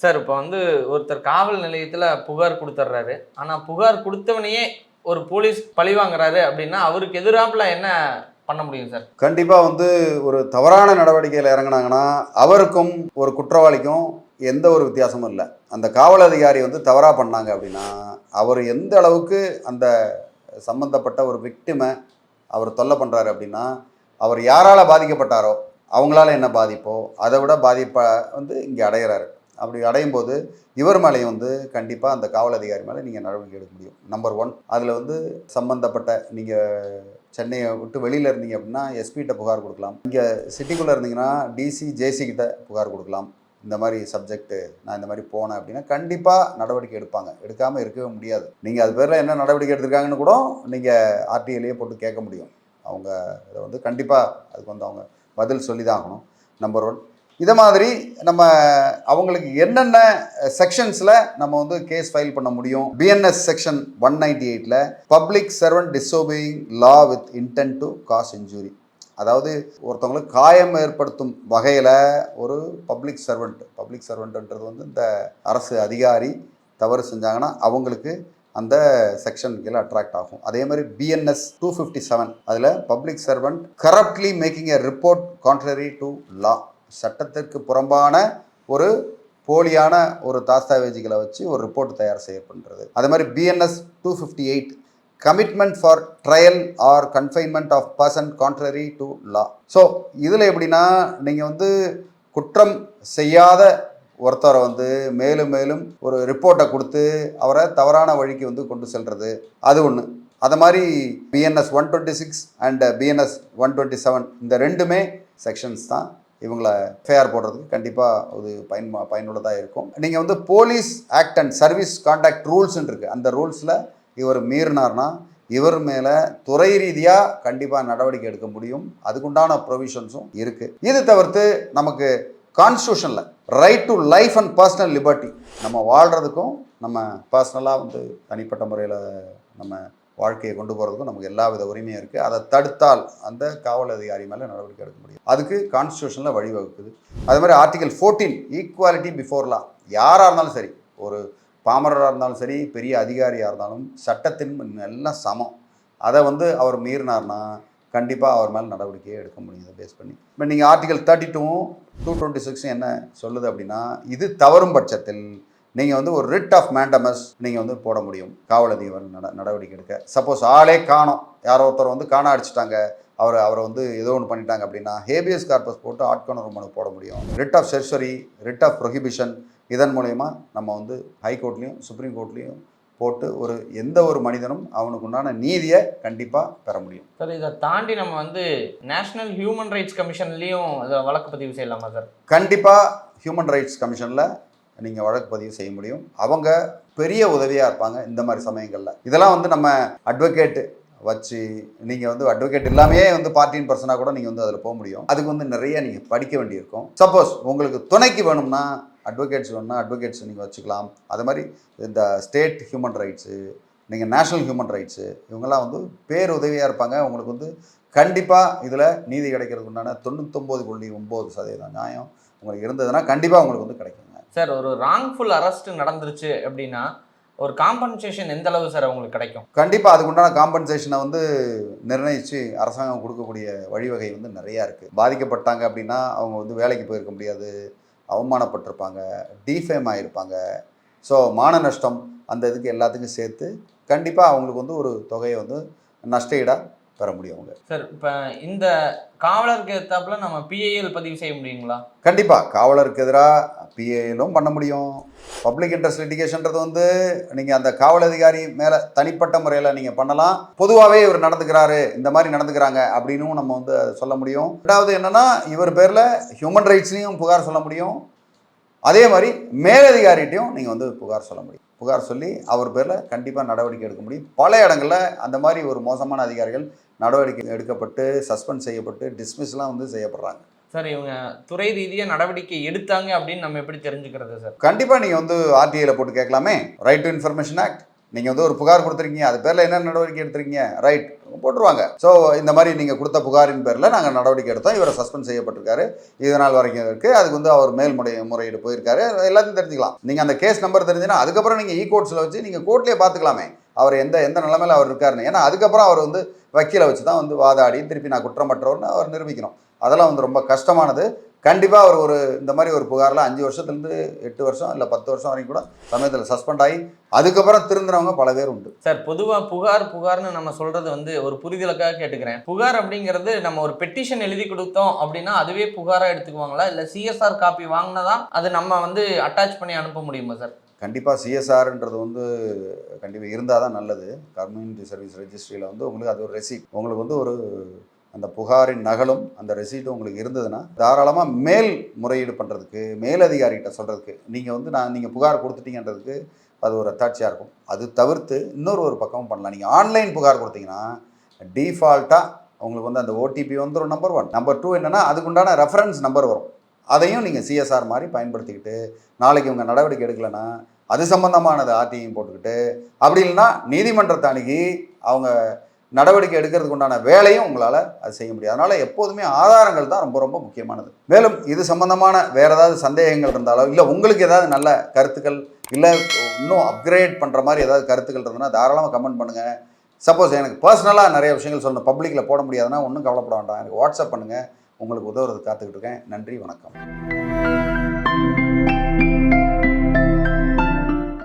Sir இப்போ வந்து ஒருத்தர் காவல் நிலையத்தில் புகார் கொடுத்துட்றாரு ஆனால் புகார் கொடுத்தவனையே ஒரு போலீஸ் பழி வாங்குறாரு அப்படின்னா அவருக்கு எதிராப்பில் என்ன பண்ண முடியும் சார்? கண்டிப்பாக வந்து ஒரு தவறான நடவடிக்கையில் இறங்குனாங்கன்னா அவருக்கும் ஒரு குற்றவாளிக்கும் எந்த ஒரு வித்தியாசமும் இல்லை. அந்த காவல் அதிகாரி வந்து தவறாக பண்ணாங்க அப்படின்னா அவர் எந்த அளவுக்கு அந்த சம்பந்தப்பட்ட ஒரு விக்டிமை அவர் தொல்லை பண்ணுறாரு அப்படின்னா அவர் யாரால் பாதிக்கப்பட்டாரோ அவங்களால என்ன பாதிப்போ அதை விட பாதிப்பை வந்து இங்கே அடையிறாரு. அப்படி அடையும் போது இவர் மேலேயும் வந்து கண்டிப்பாக அந்த காவல் அதிகாரி மேலே நீங்கள் நடவடிக்கை எடுக்க முடியும். நம்பர் ஒன் அதில் வந்து சம்பந்தப்பட்ட நீங்கள் சென்னையை விட்டு வெளியில் இருந்தீங்க அப்படின்னா எஸ்பிகிட்ட புகார் கொடுக்கலாம். இங்கே சிட்டிக்குள்ளே இருந்தீங்கன்னா டிசி ஜேசி கிட்ட புகார் கொடுக்கலாம். இந்த மாதிரி சப்ஜெக்ட்டு நான் இந்த மாதிரி போனேன் அப்படின்னா கண்டிப்பாக நடவடிக்கை எடுப்பாங்க. எடுக்காமல் இருக்கவே முடியாது. நீங்கள் அது பேரில் என்ன நடவடிக்கை எடுத்திருக்காங்கன்னு கூட நீங்கள் ஆர்டிஐலேயே போட்டு கேட்க முடியும். அவங்க இதை வந்து கண்டிப்பாக அதுக்கு வந்து அவங்க பதில் சொல்லி தான் ஆகணும். நம்பர் ஒன் இதை மாதிரி நம்ம அவங்களுக்கு என்னென்ன செக்ஷன்ஸில் நம்ம வந்து கேஸ் ஃபைல் பண்ண முடியும்? பிஎன்எஸ் செக்ஷன் ஒன் நைன்டி எயிட்டில் public servant disobeying law with intent to cause injury அதாவது ஒருத்தவங்களுக்கு காயம் ஏற்படுத்தும் வகையில் ஒரு பப்ளிக் சர்வெண்ட் பப்ளிக் சர்வெண்ட்ன்றது வந்து இந்த அரசு அதிகாரி தவறு செஞ்சாங்கன்னா அவங்களுக்கு அந்த செக்ஷன் கீழே அட்ராக்ட் ஆகும். அதே மாதிரி பிஎன்எஸ் டூ ஃபிஃப்டி செவன் அதில் public servant corruptly making a report contrary to law சட்டத்திற்கு புறம்பான ஒரு போலியான ஒரு தாஸ்தாவேஜிகளை வச்சு ஒரு ரிப்போர்ட் தயார் செய்யப்படுறது. அதே மாதிரி BNS two fifty eight commitment for trial or confinement of person contrary to law so இதில் எப்படின்னா நீங்கள் வந்து குற்றம் செய்யாத ஒருத்தரை வந்து மேலும் மேலும் ஒரு ரிப்போர்ட்டை கொடுத்து அவரை தவறான வழிக்கு வந்து கொண்டு செல்வது அது ஒன்று அது மாதிரி BNS one twenty six and BNS one twenty seven இந்த ரெண்டுமே செக்ஷன்ஸ் தான். இவங்களை ஃபேர் போடுறதுக்கு கண்டிப்பாக அது பயன் பயனுள்ளதாக இருக்கும். நீங்கள் வந்து police act and service contact ரூல்ஸ்ன்னு இருக்குது அந்த ரூல்ஸில் இவர் மீறினார்னா இவர் மேலே துறை ரீதியாக கண்டிப்பாக நடவடிக்கை எடுக்க முடியும். அதுக்குண்டான ப்ரொவிஷன்ஸும் இருக்குது இது தவிர்த்து நமக்கு கான்ஸ்டியூஷனில் right to life and personal liberty நம்ம வாழ்கிறதுக்கும் நம்ம பர்சனலாக வந்து தனிப்பட்ட முறையில் நம்ம வாழ்க்கையை கொண்டு போகிறதுக்கும் நமக்கு எல்லா வித உரிமையும் இருக்குது அதை தடுத்தால் அந்த காவல் அதிகாரி மேலே நடவடிக்கை எடுக்க முடியும். அதுக்கு கான்ஸ்டியூஷனில் வழிவகுக்குது. அது மாதிரி ஆர்டிகல் ஃபோர்டீன் ஈக்குவாலிட்டி பிஃபோர்லா யாராக இருந்தாலும் சரி ஒரு பாமரராக இருந்தாலும் சரி பெரிய அதிகாரியாக இருந்தாலும் சட்டத்தின் எல்லாம் சமம். அதை வந்து அவர் மீறினார்னா கண்டிப்பாக அவர் மேலே நடவடிக்கையை எடுக்க முடியும். இதை பேஸ் பண்ணி. இப்போ நீங்கள் ஆர்டிகல் தேர்ட்டி டூவும் டூ டுவெண்ட்டி சிக்ஸும் என்ன சொல்லுது அப்படின்னா இது தவறும் பட்சத்தில் நீங்கள் வந்து ஒரு ரிட் ஆஃப் மேண்டமஸ் நீங்கள் வந்து போட முடியும். காவல் அதிகாரி நட நடவடிக்கை எடுக்க. சப்போஸ் ஆளே காணோம். யாரோ ஒருத்தர் வந்து காண அடிச்சிட்டாங்க. அவர் அவரை வந்து ஏதோ ஒன்று பண்ணிட்டாங்க அப்படின்னா ஹேபியஸ் கார்பஸ் போட்டு ஆட்கொணர்வு மனு போட முடியும். Writ of certiorari writ of prohibition இதன் மூலயமா நம்ம வந்து ஹைகோர்ட்லேயும் சுப்ரீம் கோர்ட்லேயும் போட்டு ஒரு எந்த ஒரு மனிதனும் அவனுக்கு உண்டான நீதியை கண்டிப்பாக பெற முடியும். சார் இதை தாண்டி நம்ம வந்து நேஷனல் ஹியூமன் ரைட்ஸ் கமிஷன்லேயும் இதை வழக்கு பதிவு செய்யலாமா சார் கண்டிப்பாக ஹியூமன் ரைட்ஸ் கமிஷனில் நீங்கள் வழக்கு பதிவு செய்ய முடியும். அவங்க பெரிய உதவியாக இருப்பாங்க இந்த மாதிரி சமயங்களில். இதெல்லாம் வந்து நம்ம அட்வொகேட்டு வச்சு நீங்கள் வந்து அட்வொகேட் இல்லாமையே வந்து பார்ட்டின் பர்சனாக கூட நீங்கள் வந்து அதில் போக முடியும். அதுக்கு வந்து நிறைய நீங்கள் படிக்க வேண்டியிருக்கும். சப்போஸ் உங்களுக்கு துணைக்கு வேணும்னா அட்வொகேட்ஸ் வேணும்னா அட்வொகேட்ஸ் நீங்கள் வச்சுக்கலாம். அது மாதிரி இந்த ஸ்டேட் ஹியூமன் ரைட்ஸு நீங்கள் நேஷ்னல் ஹியூமன் ரைட்ஸு இவங்கெல்லாம் வந்து பேர் உதவியாக இருப்பாங்க. உங்களுக்கு வந்து கண்டிப்பாக இதில் நீதி கிடைக்கிறதுக்கு உண்டான தொண்ணூத்தொம்பது புள்ளி ஒம்பது சதவீதம் நியாயம் உங்களுக்கு இருந்ததுன்னா கண்டிப்பாக உங்களுக்கு வந்து கிடைக்குங்க. சார் ஒரு ராங்ஃபுல் அரெஸ்ட் நடந்துருச்சு அப்படின்னா ஒரு காம்பன்சேஷன் எந்த அளவு சார் அவங்களுக்கு கிடைக்கும்? கண்டிப்பாக அதுக்குண்டான காம்பன்சேஷனை வந்து நிர்ணயித்து அரசாங்கம் கொடுக்கக்கூடிய வழிவகை வந்து நிறையா இருக்குது பாதிக்கப்பட்டாங்க அப்படின்னா அவங்க வந்து வேலைக்கு போயிருக்க முடியாது அவமானப்பட்டிருப்பாங்க டீஃபேம் ஆகிருப்பாங்க ஸோ மான நஷ்டம் அந்த இதுக்கு எல்லாத்துக்கும் சேர்த்து கண்டிப்பாக அவங்களுக்கு வந்து ஒரு தொகையை வந்து நஷ்டஈடாக பெற முடியும் அவங்க. சார் இப்போ இந்த காவலருக்கு எத்தாப்புல நம்ம பிஐஎல் பதிவு செய்ய முடியுங்களா? கண்டிப்பாக காவலருக்கு எதிராக பிஏலும் பண்ண முடியும். பப்ளிக் இன்ட்ரெஸ்ட் லிட்டிகேஷன்றது வந்து நீங்கள் அந்த காவல் அதிகாரி மேலே தனிப்பட்ட முறையில் நீங்கள் பண்ணலாம். பொதுவாகவே இவர் நடந்துக்கிறாரு இந்த மாதிரி நடந்துக்கிறாங்க அப்படின்னும் நம்ம வந்து அதை சொல்ல முடியும். ரெண்டாவது என்னென்னா இவர் பேரில் ஹியூமன் ரைட்ஸ்லையும் புகார் சொல்ல முடியும். அதே மாதிரி மேலதிகாரிகிட்டையும் நீங்கள் வந்து புகார் சொல்ல முடியும். புகார் சொல்லி அவர் பேரில் கண்டிப்பாக நடவடிக்கை எடுக்க முடியும். பல இடங்களில் அந்த மாதிரி ஒரு மோசமான அதிகாரிகள் நடவடிக்கை எடுக்கப்பட்டு சஸ்பெண்ட் செய்யப்பட்டு டிஸ்மிஸ்லாம் வந்து செய்யப்படுறாங்க. சார் இவங்க துறை ரீதியாக நடவடிக்கை எடுத்தாங்க அப்படின்னு நம்ம எப்படி தெரிஞ்சுக்கிறது சார்? கண்டிப்பாக நீங்கள் வந்து ஆர்டிஐயில் போட்டு கேட்கலாமே. ரைட் டு இன்ஃபர்மேஷன் ஆக்ட் நீங்கள் வந்து ஒரு புகார் கொடுத்துருக்கீங்க. அது பேரில் என்ன நடவடிக்கை எடுத்திருக்கீங்க? ரைட் போட்டுருவாங்க. ஸோ இந்த மாதிரி நீங்கள் கொடுத்த புகாரின் பேரில் நாங்கள் நடவடிக்கை எடுத்தோம். இவரை சஸ்பெண்ட் செய்யப்பட்டிருக்காரு. இது நாள் வரைக்கும் இருக்குது அதுக்கு வந்து அவர் மேல்முறை முறையீடு போயிருக்காரு. எல்லாத்தையும் தெரிஞ்சுக்கலாம். நீங்கள் அந்த கேஸ் நம்பர் தெரிஞ்சுன்னா அதுக்கப்புறம் நீங்கள் இ கோர்ட்ஸில் வச்சு நீங்கள் கோர்ட்லேயே பார்த்துக்கலாமே. அவர் எந்த எந்த நிலமையில் அவர் இருக்காருன்னு. ஏன்னா அதுக்கப்புறம் அவர் வந்து வக்கீலை வச்சு தான் வந்து வாதாடி திருப்பி நான் குற்றமற்றவர்னு அவர் நிரூபிக்கணும். அதெல்லாம் வந்து ரொம்ப கஷ்டமானது. கண்டிப்பாக அவர் ஒரு இந்த மாதிரி ஒரு புகாரில் அஞ்சு வருஷத்துலேருந்து எட்டு வருஷம் இல்லை பத்து வருஷம் வரைக்கும் கூட சமயத்தில் சஸ்பெண்ட் ஆகி அதுக்கப்புறம் திருந்தினவங்க பல பேர் உண்டு. சார் பொதுவா புகார் புகார்னு நம்ம சொல்றது வந்து ஒரு புரிதலுக்காக கேட்டுக்கிறேன். புகார் அப்படிங்கிறது நம்ம ஒரு பெட்டிஷன் எழுதி கொடுத்தோம் அப்படின்னா அதுவே புகாரா எடுத்துக்குவாங்களா? இல்ல சிஎஸ்ஆர் காப்பி வாங்கினதான் அது நம்ம வந்து அட்டாச் பண்ணி அனுப்ப முடியுமா சார்? கண்டிப்பாக சிஎஸ்ஆர்ன்றது வந்து கண்டிப்பாக இருந்தால் தான் நல்லது கம்யூனிட்டி சர்வீஸ் ரெஜிஸ்ட்ரியில் வந்து உங்களுக்கு அது ஒரு ரெசீட் உங்களுக்கு வந்து ஒரு அந்த புகாரின் நகலும் அந்த ரெசீட்டும் உங்களுக்கு இருந்ததுன்னா தாராளமாக மேல் முறையீடு பண்ணுறதுக்கு மேலதிகாரிகிட்ட சொல்கிறதுக்கு நீங்கள் வந்து நான் நீங்கள் புகார் கொடுத்துட்டீங்கன்றதுக்கு அது ஒரு அத்தாட்சியாக இருக்கும். அது தவிர்த்து இன்னொரு ஒரு பக்கமும் பண்ணலாம். நீங்கள் ஆன்லைன் புகார் கொடுத்தீங்கன்னா டிஃபால்ட்டாக உங்களுக்கு வந்து அந்த ஓடிபி வந்துடும் நம்பர் ஒன் நம்பர் டூ என்னென்னா அதுக்குண்டான ரெஃபரன்ஸ் நம்பர் வரும். அதையும் நீங்கள் சிஎஸ்ஆர் மாதிரி பயன்படுத்திக்கிட்டு நாளைக்கு உங்கள் நடவடிக்கை எடுக்கலைன்னா அது சம்மந்தமானது ஆர்டியும் போட்டுக்கிட்டு அப்படி இல்லைன்னா நீதிமன்றத்தை அணுகி அவங்க நடவடிக்கை எடுக்கிறதுக்கு உண்டான வேலையும் உங்களால் அது செய்ய முடியாது. அதனால் எப்போதுமே ஆதாரங்கள் தான் ரொம்ப ரொம்ப முக்கியமானது. மேலும் இது சம்பந்தமான வேறு ஏதாவது சந்தேகங்கள் இருந்தாலோ இல்லை உங்களுக்கு ஏதாவது நல்ல கருத்துக்கள் இல்லை இன்னும் அப்கிரேட் பண்ணுற மாதிரி ஏதாவது கருத்துக்கள் இருந்ததுன்னா தாராளமாக கமெண்ட் பண்ணுங்கள் சப்போஸ் எனக்கு பர்சனலாக நிறைய விஷயங்கள் சொல்லணும். பப்ளிக்கில் போட முடியாதுன்னா ஒன்றும் கவலைப்பட வேண்டாம். எனக்கு வாட்ஸ்அப் பண்ணுங்கள் உங்களுக்கு உதவுறது காத்துக்கிட்டு இருக்கேன். நன்றி வணக்கம்.